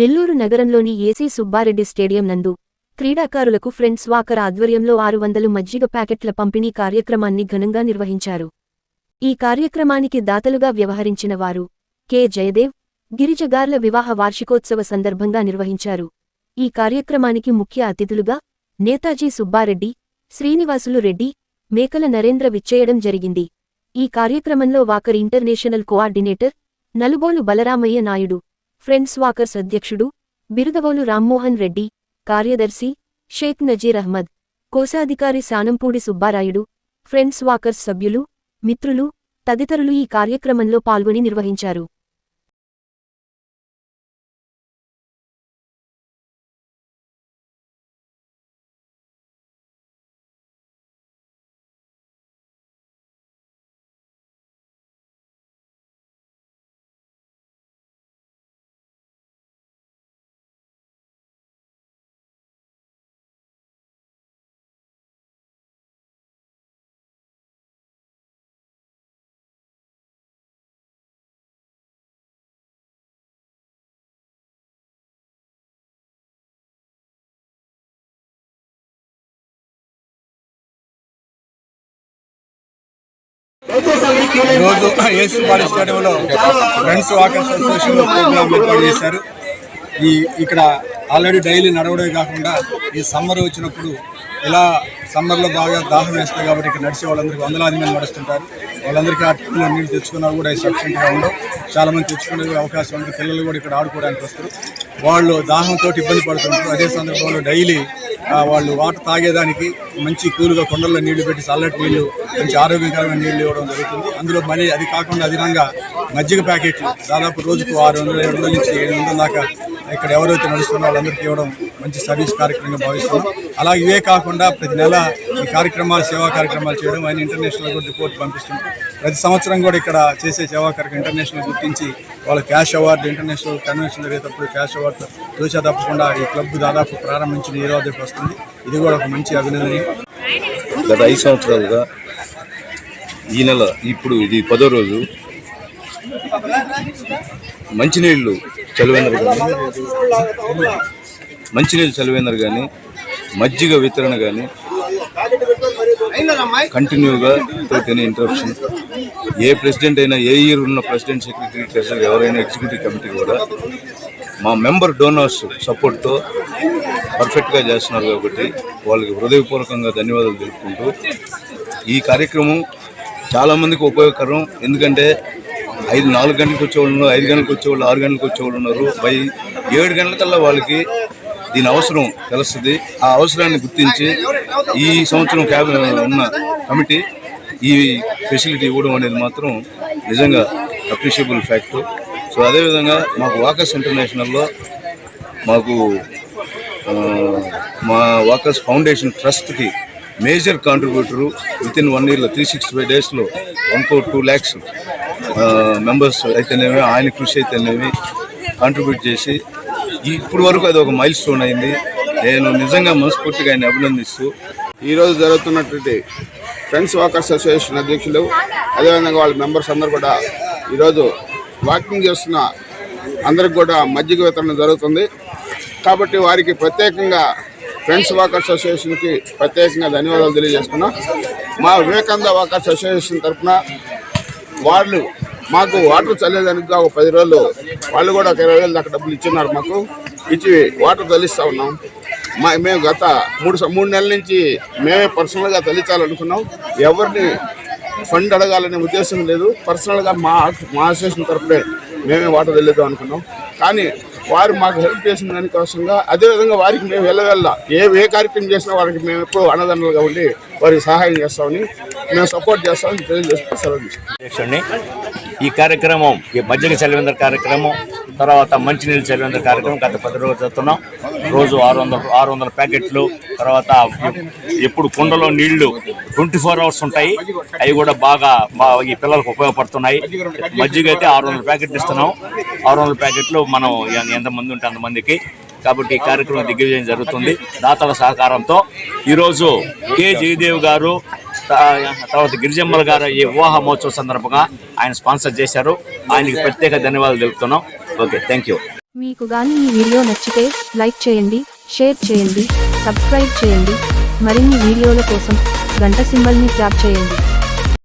నెల్లూరు నగరంలోని AC Subbareddy stadium నందు క్రీడాకారులకు ఫ్రెండ్స్ వాకర్ ఆధ్వర్యంలో ఆరు వందలు మజ్జిగ ప్యాకెట్ల పంపిణీ కార్యక్రమాన్ని ఘనంగా నిర్వహించారు. ఈ కార్యక్రమానికి దాతలుగా వ్యవహరించిన వారు కె. జయదేవ్ గిరిజగార్ల వివాహ వార్షికోత్సవ సందర్భంగా నిర్వహించారు. ఈ కార్యక్రమానికి ముఖ్య అతిథులుగా నేతాజీ సుబ్బారెడ్డి శ్రీనివాసులు రెడ్డి మేకల నరేంద్ర విచ్చేయడం జరిగింది. ఈ కార్యక్రమంలో walker international coordinator Nalubolu Balaramayya Naidu friends walkers అధ్యక్షుడు బిరుదవోలు రామ్మోహన్ రెడ్డి కార్యదర్శి షేక్ నజీర్ అహ్మద్ కోశాధికారి సానంపూడి సుబ్బారాయుడు ఫ్రెండ్స్ వాకర్స్ సభ్యులు మిత్రులు తదితరులు ఈ కార్యక్రమంలో పాల్గొని నిర్వహించారు. ఈరోజు ఏసుపాడి స్టేడియంలో ఫ్రెండ్స్ వాకర్స్ అసోసియేషన్ ప్రోగ్రామ్ ఏర్పాటు చేశారు. ఈ ఇక్కడ ఆల్రెడీ డైలీ నడవడమే కాకుండా ఈ సమ్మర్ వచ్చినప్పుడు ఇలా సమ్మర్లో బాగా దాహం వేస్తాయి కాబట్టి ఇక్కడ నడిచే వాళ్ళందరికీ వందలాది మంది నడుస్తుంటారు. వాళ్ళందరికీ ఆ టీంలో నీళ్ళు తెచ్చుకున్నా కూడా సఫిషియెంట్గా ఉండవు. చాలా మంది తెచ్చుకునే అవకాశం ఉంది పిల్లలు కూడా ఇక్కడ ఆడుకోవడానికి వస్తారు. వాళ్ళు దాహంతో ఇబ్బంది పడుతుంటారు. అదే సందర్భంలో డైలీ వాళ్ళు వాటర్ తాగేదానికి మంచి కూలుగా కొండల్లో నీళ్ళు పెట్టి చల్లటి నీళ్ళు మంచి ఆరోగ్యకరమైన నీళ్ళు ఇవ్వడం జరుగుతుంది. అందులో మళ్ళీ అది కాకుండా అదనంగా మజ్జిగ ప్యాకెట్లు దాదాపు రోజుకు ఆరు వందల ఏడు వందల నుంచి ఏడు వందల దాకా ఇక్కడ ఎవరైతే నడుస్తున్నారో వాళ్ళందరికీ ఇవ్వడం మంచి సర్వీస్ కార్యక్రమంగా భావిస్తున్నాం. అలాగే ఇవే కాకుండా ప్రతి నెల ఈ కార్యక్రమాలు సేవా కార్యక్రమాలు చేయడం ఆయన ఇంటర్నేషనల్ కూడా రిపోర్ట్ పంపిస్తుంటాం ప్రతి సంవత్సరం కూడా ఇక్కడ చేసే సేవా ఇంటర్నేషనల్ గుర్తించి వాళ్ళ క్యాష్ అవార్డు ఇంటర్నేషనల్ కన్వెన్షన్ జరిగేటప్పుడు క్యాష్ అవార్డు చూసా తప్పకుండా ఈ క్లబ్ దాదాపు ప్రారంభించిన ఈ రోజు వస్తుంది. ఇది కూడా ఒక మంచి అభినందనీయం. గత ఐదు సంవత్సరాలుగా ఈ నెల ఇప్పుడు ఇది పదో రోజు. మంచినీళ్ళు చలివేందరు కానీ మంచినీళ్ళు చలివేందరు కానీ మజ్జిగ వితరణ కానీ కంటిన్యూగా ప్రతి ఇంటరప్షన్ ఏ ప్రెసిడెంట్ అయినా ఏ ఇయర్ ఉన్న ప్రెసిడెంట్ సెక్రటరీ ట్రెజరర్ ఎవరైనా ఎగ్జిక్యూటివ్ కమిటీ కూడా మా మెంబర్ డోనర్స్ సపోర్ట్తో పర్ఫెక్ట్గా చేస్తున్నారు కాబట్టి వాళ్ళకి హృదయపూర్వకంగా ధన్యవాదాలు తెలుపుకుంటూ ఈ కార్యక్రమం చాలామందికి ఉపయోగకరం. ఎందుకంటే ఐదు నాలుగు గంటలకు వచ్చేవాళ్ళు ఐదు గంటలకు వచ్చేవాళ్ళు ఆరు గంటలకు వచ్చేవాళ్ళు ఉన్నారు. బై ఏడు గంటలకల్లా వాళ్ళకి దీని అవసరం తెలుస్తుంది. ఆ అవసరాన్ని గుర్తించి ఈ సంవత్సరం క్యాబ్ ఉన్న కమిటీ ఈ ఫెసిలిటీ ఇవ్వడం అనేది మాత్రం నిజంగా అప్రిషియబుల్ ఫ్యాక్ట్ సో అదేవిధంగా మాకు వాకర్స్ ఇంటర్నేషనల్లో మాకు మా walkers foundation ట్రస్ట్కి major contributor with in one ఇయర్లో త్రీ సిక్స్టీ ఫైవ్ డేస్లో one crore two lakhs members అయితేనేమి ఆయన కృషి అయితేనేమి కాంట్రిబ్యూట్ చేసి ఇప్పటి వరకు అది ఒక మైల్ స్టోన్ అయింది. నేను నిజంగా మనస్ఫూర్తిగా ఆయన అభినందిస్తూ ఈరోజు జరుగుతున్నటువంటి ఫ్రెండ్స్ వాకర్స్ అసోసియేషన్ అధ్యక్షులు అదేవిధంగా వాళ్ళ మెంబర్స్ అందరు కూడా ఈరోజు వాకింగ్ చేస్తున్న అందరికి కూడా మజ్జిగ వితరణ జరుగుతుంది. కాబట్టి వారికి ప్రత్యేకంగా ఫ్రెండ్స్ వాకర్స్ అసోసియేషన్కి ప్రత్యేకంగా ధన్యవాదాలు తెలియజేస్తున్నాం మా వివేకానంద వాకర్స్ అసోసియేషన్ తరఫున వాళ్ళు మాకు వాటర్ చల్లేదానికి ఒక పది రోజులు వాళ్ళు కూడా ఒక ఇరవై వేలు దాకా డబ్బులు ఇచ్చిన్నారు మాకు. ఇచ్చి వాటర్ తల్లిస్తూ ఉన్నాం. మా మేము గత మూడు మూడు నెలల నుంచి మేమే పర్సనల్గా తల్లించాలనుకున్నాం ఎవరిని ఫండ్ అడగాలనే ఉద్దేశం లేదు. పర్సనల్గా మా మా అసోసియేషన్ తరఫునే మేమే వాటర్ వెళ్ళేద్దాం అనుకున్నాం. కానీ వారు మాకు హెల్ప్ చేసిన దానికోసంగా అదేవిధంగా వారికి మేము వెళ్ళవెళ్ళ ఏ ఏ కార్యక్రమం చేసినా వారికి మేము ఎప్పుడూ అన్నదండలుగా ఉండి వారికి సహాయం చేస్తామని మేము సపోర్ట్ చేస్తామని తెలియజేస్తాం సెలవు ఈ కార్యక్రమం ఈ మజ్జిగ చలివేంద్ర కార్యక్రమం తర్వాత మంచినీళ్ళు చలివేంద్ర కార్యక్రమం గత పది రోజులు చేస్తున్నాం రోజు ఆరు వందల ఆరు వందల ప్యాకెట్లు తర్వాత ఎప్పుడు కుండలో నీళ్ళు ట్వంటీ ఫోర్ అవర్స్ ఉంటాయి. అవి కూడా బాగా బాగా ఈ పిల్లలకు ఉపయోగపడుతున్నాయి. మజ్జిగ అయితే ఆరు వందల ప్యాకెట్లు ఇస్తున్నాం. ఆరు వందల ప్యాకెట్లు మనం ఎంతమంది ఉంటే అంతమందికి కాబట్టి ఈ కార్యక్రమం దిగ్విజయం జరుగుతుంది. దాతల సహకారంతో ఈరోజు కె. జయదేవ్ గారు తర్వాత గిరిజమ్మల గారు ఈ వివాహ మహోత్సవ సందర్భంగా ఆయన స్పాన్సర్ చేశారు. ఆయనకి ప్రత్యేక ధన్యవాదాలు తెలుపుతున్నాం. Okay thank you. మీకు గాని ఈ వీడియో నచ్చితే లైక్ చేయండి షేర్ చేయండి సబ్స్క్రైబ్ చేయండి. మరిన్ని వీడియోల కోసం గంట సింబల్ని ట్యాప్ చేయండి.